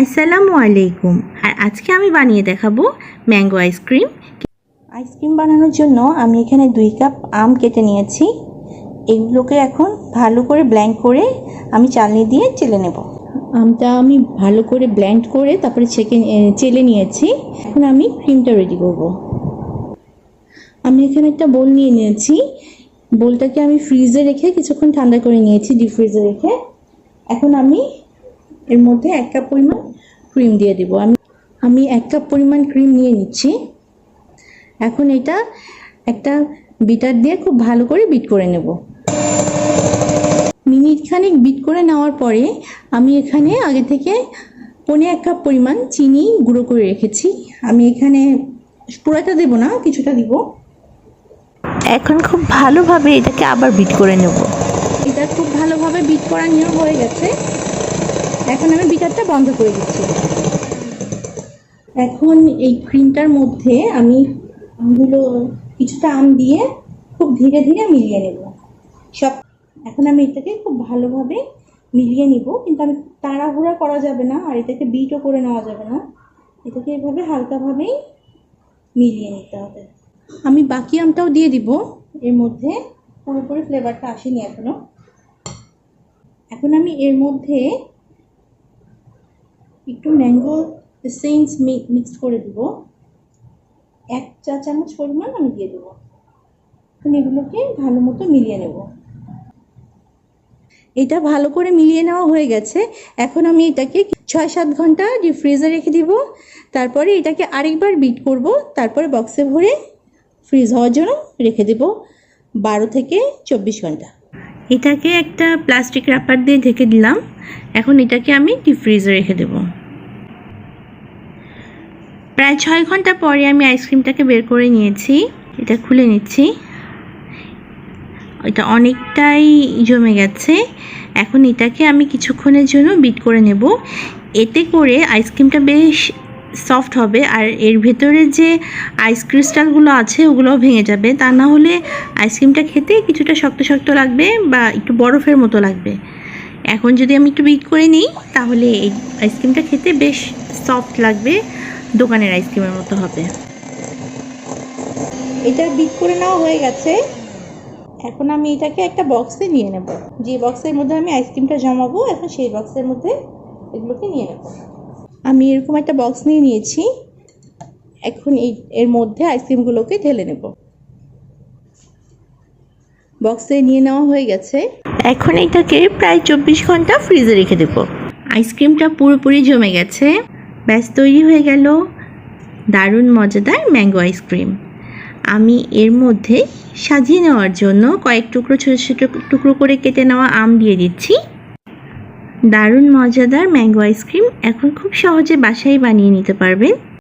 আসসালামু আলাইকুম। আর আজকে আমি বানিয়ে দেখাবো ম্যাঙ্গো আইসক্রিম আইসক্রিম বানানোর জন্য আমি এখানে দুই কাপ আম কেটে নিয়েছি। এগুলোকে এখন ভালো করে ব্ল্যান্ড করে আমি চালনি দিয়ে চেলে নেব। আমটা আমি ভালো করে ব্ল্যান্ড করে তারপরে ছেঁকে চেলে নিয়েছি। এখন আমি ক্রিমটা রেডি করব। আমি এখানে একটা বোল নিয়ে নিয়েছি। বোলটাকে আমি ফ্রিজে রেখে কিছুক্ষণ ঠান্ডা করে নিয়েছি, ডিপ ফ্রিজে রেখে। এখন আমি এর মধ্যে এক কাপ পরিমাণ ক্রিম দিয়ে দিব। আমি আমি এক কাপ পরিমাণ ক্রিম নিয়ে নিচ্ছি। এখন এটা একটা বিটার দিয়ে খুব ভালো করে বিট করে নেব। মিনিট খানিক বিট করে নেওয়ার পরে আমি এখানে আগে থেকে পনে এক কাপ পরিমাণ চিনি গুঁড়ো করে রেখেছি। আমি এখানে পুরোটা দেব না, কিছুটা দিব। এখন খুব ভালোভাবে এটাকে আবার বিট করে নেব। এটা খুব ভালোভাবে বিট করা নিয়ে হয়ে গেছে। এখন আমি বিটারটা বন্ধ করে দিচ্ছি। এখন এই ক্রিমটার মধ্যে আমি আমগুলো, কিছুটা আম দিয়ে খুব ধীরে ধীরে মিলিয়ে নেব। সব, এখন আমি এটাকে খুব ভালোভাবে মিলিয়ে নিব, কিন্তু আমি তাড়াহুড়া করা যাবে না, আর এটাকে বিটও করে নেওয়া যাবে না। এটাকে এভাবে হালকাভাবেই মিলিয়ে নিতে হবে। আমি বাকি আমটাও দিয়ে দিব, এর মধ্যে পুরোপুরি ফ্লেভারটা আসেনি এখনও। এখন আমি এর মধ্যে একটু ম্যাঙ্গো সেন্স মিক্সড করে দিব। এক চা চামচ পরিমাণ আমি দিয়ে দেবো। এখন এগুলোকে ভালো মতো মিলিয়ে নেব। এটা ভালো করে মিলিয়ে নেওয়া হয়ে গেছে। এখন আমি এটাকে ছয় সাত ঘণ্টা ডিপ ফ্রিজে রেখে দিব। তারপরে এটাকে আরেকবার বিট করব। তারপরে বক্সে ভরে ফ্রিজ হওয়ার জন্য রেখে দেব। বারো থেকে চব্বিশ ঘণ্টা। এটাকে একটা প্লাস্টিক রাপার দিয়ে ঢেকে দিলাম। এখন এটাকে আমি ডিপ ফ্রিজে রেখে দেব। প্রায় ছয় ঘণ্টা পরে আমি আইসক্রিমটাকে বের করে নিয়েছি। এটা খুলে নিচ্ছি। এটা অনেকটাই জমে গেছে। এখন এটাকে আমি কিছুক্ষণের জন্য বিট করে নেব। এতে করে আইসক্রিমটা বেশ সফট হবে আর এর ভেতরে যে আইস ক্রিস্টালগুলো আছে, ওগুলোও ভেঙে যাবে। তা না হলে আইসক্রিমটা খেতে কিছুটা শক্ত শক্ত লাগবে বা একটু বরফের মতো লাগবে। এখন যদি আমি একটু বিট করে নিই, তাহলে এই আইসক্রিমটা খেতে বেশ সফট লাগবে, দোকানের আইসক্রিমের মতো হবে। এটা বিট করে নেওয়া হয়ে গেছে। এখন আমি এটাকে একটা বক্সে নিয়ে নেব। যে বক্সের মধ্যে আমি আইসক্রিমটা জমাবো, এখন সেই বক্সের মধ্যে এগুলোকে নিয়ে নেব। আমি এরকম একটা বক্স নিয়ে নিয়েছি। এখন এই এর মধ্যে আইসক্রিমগুলোকে ঢেলে নেব। বক্সে নিয়ে নেওয়া হয়ে গেছে। এখন এটাকে প্রায় চব্বিশ ঘণ্টা ফ্রিজে রেখে দেবো। আইসক্রিমটা পুরোপুরি জমে গেছে। ব্যাস তৈরি হয়ে গেল দারুণ মজাদার ম্যাঙ্গো আইসক্রিম আমি এর মধ্যে সাজিয়ে নেওয়ার জন্য কয়েক টুকরো ছোটো ছোটো টুকরো করে কেটে নেওয়া আম দিয়ে দিচ্ছি। দারুণ মজাদার ম্যাঙ্গো আইসক্রিম এখন খুব সহজে বাসায় বানিয়ে নিতে পারবেন।